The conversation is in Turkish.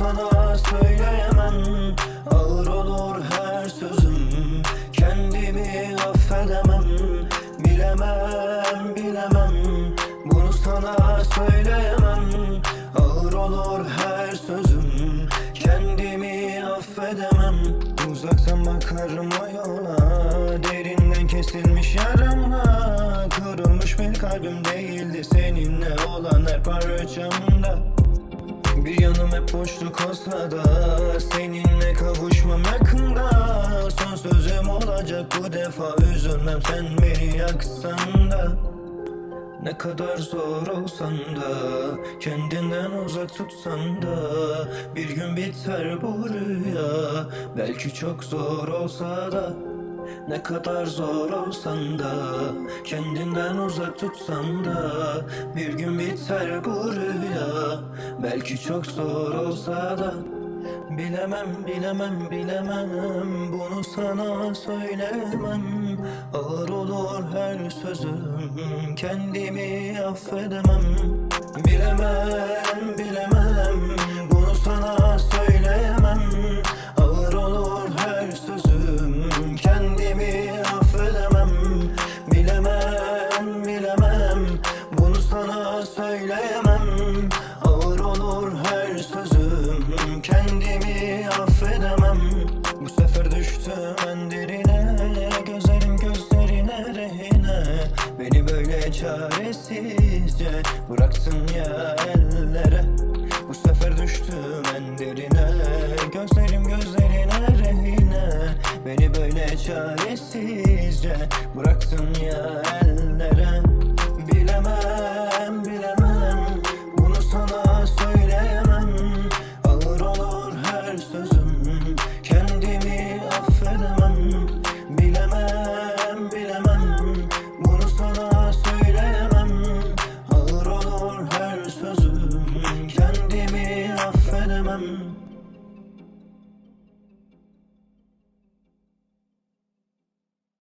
sana söyleyemem. Ağır olur her sözüm. Kendimi affedemem. Bilemem bilemem. Bunu sana söyleyemem. Ağır olur her sözüm. Kendimi affedemem. Uzaktan bakarım o yola. Derinden kesilmiş yaramla. Kırılmış bir kalbim değildi Seninle olan her parçamda bir yanım hep boşluk olsa da Seninle kavuşmam yakında. Son sözüm olacak bu defa Üzülmem sen beni yaksan da. Ne kadar zor olsan da Kendinden uzak tutsan da. Bir gün biter bu rüya Belki çok zor olsa da. Ne kadar zor olsan da Kendinden uzak tutsan da. Bir gün biter bu rüya Belki çok zor olsa da Bilemem bilemem bilemem. Bunu sana söylemem. Ağır olur her sözüm. Kendimi affedemem. Bilemem bilemem. Bunu sana söyleyemem Ağır olur her sözüm. Kendimi affedemem. Bilemem bilemem. Bunu sana söyleyemem çaresizce Bıraksın ya ellere. Bu sefer düştüm en derine Gözlerim gözlerine rehine. Beni böyle çaresizce Bıraksın ya ellere. Bilemem.